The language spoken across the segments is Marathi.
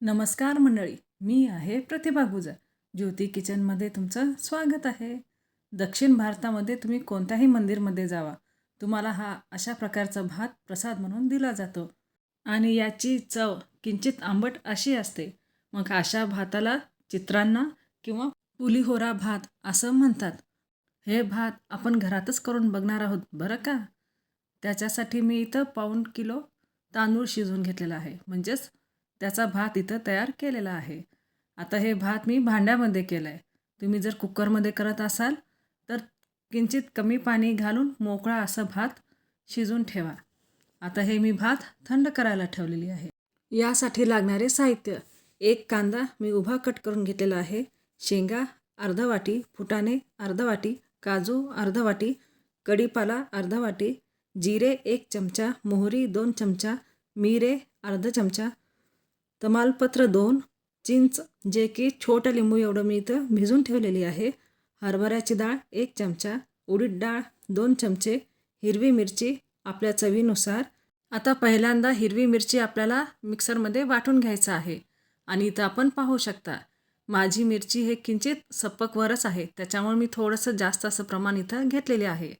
नमस्कार मंडळी मी आहे प्रतिभा गुजर. ज्योती किचनमध्ये तुमचं स्वागत आहे. दक्षिण भारतामध्ये तुम्ही कोणत्याही मंदिरमध्ये जावा. तुम्हाला हा अशा प्रकारचा भात प्रसाद म्हणून दिला जातो. आणि याची चव किंचित आंबट अशी असते. मग अशा भाताला चित्रांना किंवा पुलिहोरा भात असं म्हणतात. हे भात आपण घरातच करून बघणार आहोत बरं का? त्याच्यासाठी मी इथं पाऊण किलो तांदूळ शिजवून घेतलेला आहे. म्हणजेच त्याचा भात इथं तयार केलेला आहे. आता हे भात मी भांड्यामध्ये केलं आहे तुम्ही जर कुकरमध्ये करत असाल तर किंचित कमी पाणी घालून मोकळा असं भात शिजून ठेवा. आता हे मी भात थंड करायला ठेवलेली आहे. यासाठी लागणारे साहित्य. एक कांदा मी उभा कट करून घेतलेला आहे. शेंगा अर्धा वाटी. फुटाणे अर्धा वाटी. काजू अर्धा वाटी. कढीपाला अर्धा वाटी. जिरे एक चमचा. मोहरी दोन चमचा. मिरे अर्धा चमचा. तमालपत्र दोन चिंच जे की छोटं लिंबू एवढं मी इथं भिजून ठेवलेली आहे. हरभऱ्याची डाळ एक चमचा उडीद डाळ दोन चमचे हिरवी मिरची आपल्या चवीनुसार. आता पहिल्यांदा हिरवी मिरची आपल्याला मिक्सरमध्ये वाटून घ्यायचं आहे. आणि इथं आपण पाहू शकता माझी मिरची हे किंचित सप्पकवरच आहे त्याच्यामुळे मी थोडंसं जास्त असं प्रमाण इथं घेतलेले आहे.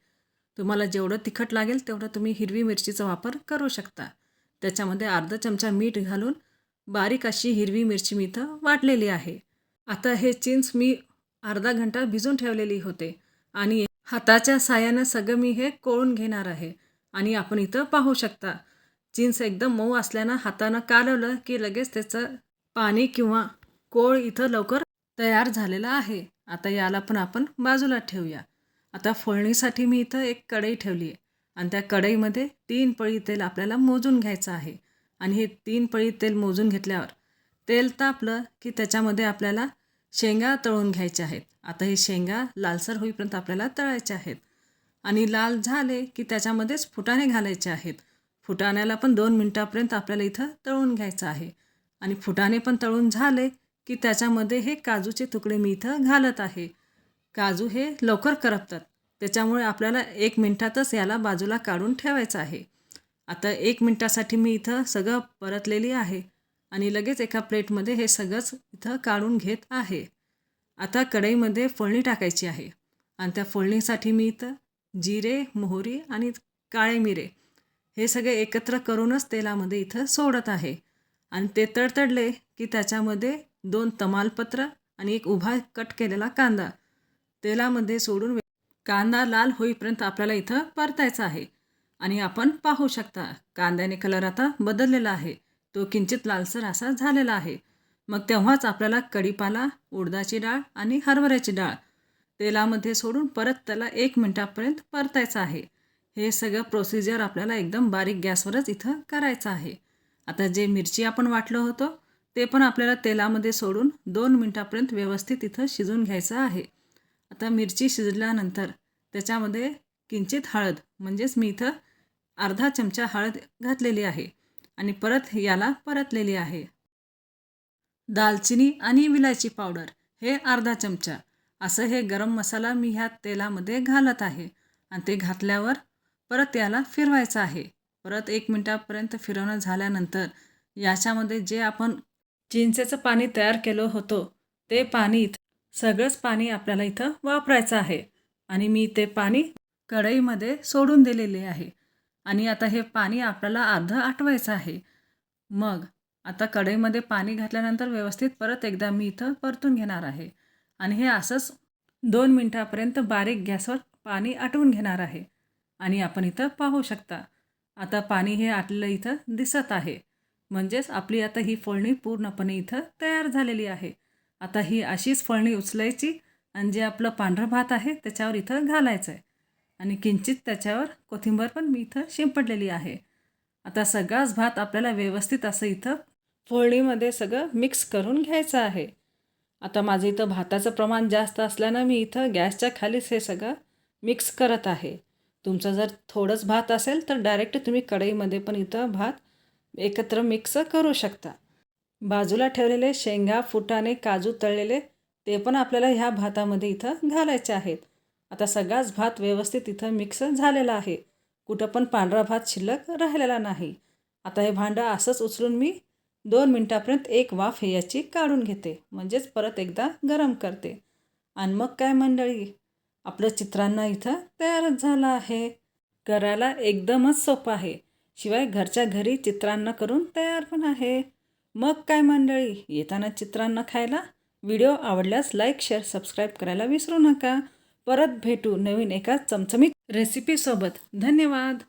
तुम्हाला जेवढं तिखट लागेल तेवढं तुम्ही हिरवी मिरचीचा वापर करू शकता. त्याच्यामध्ये अर्धा चमचा मीठ घालून बारीक अशी हिरवी मिरची मी इथं वाटलेली आहे. आता हे चिंच मी अर्धा घंटा भिजून ठेवलेली होते आणि हाताच्या साह्यानं सगळं मी हे कोळून घेणार आहे आणि आपण इथं पाहू शकता. चिंच एकदम मऊ असल्यानं हातानं कालवलं की लगेच त्याचं पाणी किंवा कोळ इथं लवकर तयार झालेला आहे. आता याला पण आपण बाजूला ठेवूया. आता फोळणीसाठी मी इथं एक कढई ठेवली आहे आणि त्या कढईमध्ये तीन पळी तेल आपल्याला मोजून घ्यायचं आहे. आणि हे तीन पळी तेल मोजून घेतल्यावर तेल तापलं की त्याच्यामध्ये आपल्याला शेंगा तळून घ्यायच्या आहेत. आता हे शेंगा लालसर होईपर्यंत आपल्याला तळायचे आहेत. आणि लाल झाले की त्याच्यामध्येच फुटाणे घालायचे आहेत. फुटाण्याला पण दोन मिनटापर्यंत आपल्याला इथं तळून घ्यायचं आहे. आणि फुटाणे पण तळून झाले की त्याच्यामध्ये हे काजूचे तुकडे मी इथं घालत आहे. काजू हे लवकर करपतात. त्याच्यामुळे आपल्याला एक मिनटातच याला बाजूला काढून ठेवायचं आहे. आता एक मिनटासाठी मी इथं सगळं परतलेली आहे आणि लगेच एका प्लेटमध्ये हे सगळंच इथं काढून घेत आहे. आता कढईमध्ये फोडणी टाकायची आहे आणि त्या फोडणीसाठी मी इथं जिरे मोहरी आणि काळे मिरे हे सगळे एकत्र करूनच तेलामध्ये इथं सोडत आहे. आणि ते तडतडले की त्याच्यामध्ये दोन तमालपत्र आणि एक उभा कट केलेला कांदा. तेलामध्ये सोडून कांदा लाल होईपर्यंत आपल्याला इथं परतायचा आहे. आणि आपण पाहू शकता कांद्याने कलर आता बदललेला आहे. तो किंचित लालसर असा झालेला आहे. मग तेव्हाच आपल्याला कढीपाला उडदाची डाळ आणि हरभऱ्याची डाळ तेलामध्ये सोडून परत त्याला एक मिनटापर्यंत परतायचं आहे. हे सगळं प्रोसिजर आपल्याला एकदम बारीक गॅसवरच इथं करायचं आहे. आता जे मिरची आपण वाटलं होतं ते पण आपल्याला तेलामध्ये सोडून दोन मिनटापर्यंत व्यवस्थित इथं शिजून घ्यायचं आहे. आता मिरची शिजल्यानंतर त्याच्यामध्ये किंचित हळद म्हणजेच मी इथं अर्धा चमचा हळद घातलेली आहे आणि परत याला परतलेली आहे. दालचिनी आणि विलायची पावडर हे अर्धा चमचा. असं हे गरम मसाला मी ह्या तेलामध्ये घालत आहे आणि ते घातल्यावर परत याला फिरवायचं आहे. परत एक मिनटापर्यंत फिरवणं झाल्यानंतर याच्यामध्ये जे आपण चिंचेचं पाणी तयार केलं होतं ते पाणी इथं सगळंच पाणी आपल्याला इथं वापरायचं आहे. आणि मी ते पाणी कढईमध्ये सोडून दिलेले आहे. आणि आता हे पाणी आपल्याला अर्धं आटवायचं आहे. मग आता कढईमध्ये पाणी घातल्यानंतर व्यवस्थित परत एकदा मी इथं परतून घेणार आहे. आणि हे असंच दोन मिनटापर्यंत बारीक गॅसवर पाणी आटवून घेणार आहे. आणि आपण इथं पाहू शकता आता पाणी हे आटलेलं इथं दिसत आहे. म्हणजेच आपली आता ही फोडणी पूर्णपणे इथं तयार झालेली आहे. आता ही अशीच फोडणी उचलायची आणि जे आपलं पांढरं भात आहे त्याच्यावर इथं घालायचं आहे आणि किंचित त्याच्यावर कोथिंबर पण मी इथं शिंपडलेली आहे. आता सगळाच भात आपल्याला व्यवस्थित असं इथं फोळणीमध्ये सगळं मिक्स करून घ्यायचं आहे. आता माझं इथं भाताचं प्रमाण जास्त असल्यानं मी इथं गॅसच्या खालीच हे सगळं मिक्स करत आहे. तुमचं जर थोडंच भात असेल तर डायरेक्ट तुम्ही कढईमध्ये पण इथं भात एकत्र मिक्स करू शकता. बाजूला ठेवलेले शेंगा फुटाणे काजू तळलेले ते पण आपल्याला ह्या भातामध्ये इथं घालायचे आहेत. आता सगळाच भात व्यवस्थित इथं मिक्स झालेला आहे. कुठं पण पांढरा भात शिल्लक राहिलेला नाही. आता हे भांडं असंच उचलून मी दोन मिनटापर्यंत एक वाफ हे याची काढून घेते. म्हणजेच परत एकदा गरम करते. आणि मग काय मंडळी? आपलं चित्रांना इथं तयारच झालं आहे. करायला एकदमच सोपं आहे. शिवाय घरच्या घरी चित्रांना करून तयार पण आहे. मग काय मंडळी? येताना चित्रांना खायला? व्हिडिओ आवडल्यास लाईक शेअर सबस्क्राईब करायला विसरू नका. परत भेटू नवीन एका चमचमीत रेसिपीसोबत धन्यवाद.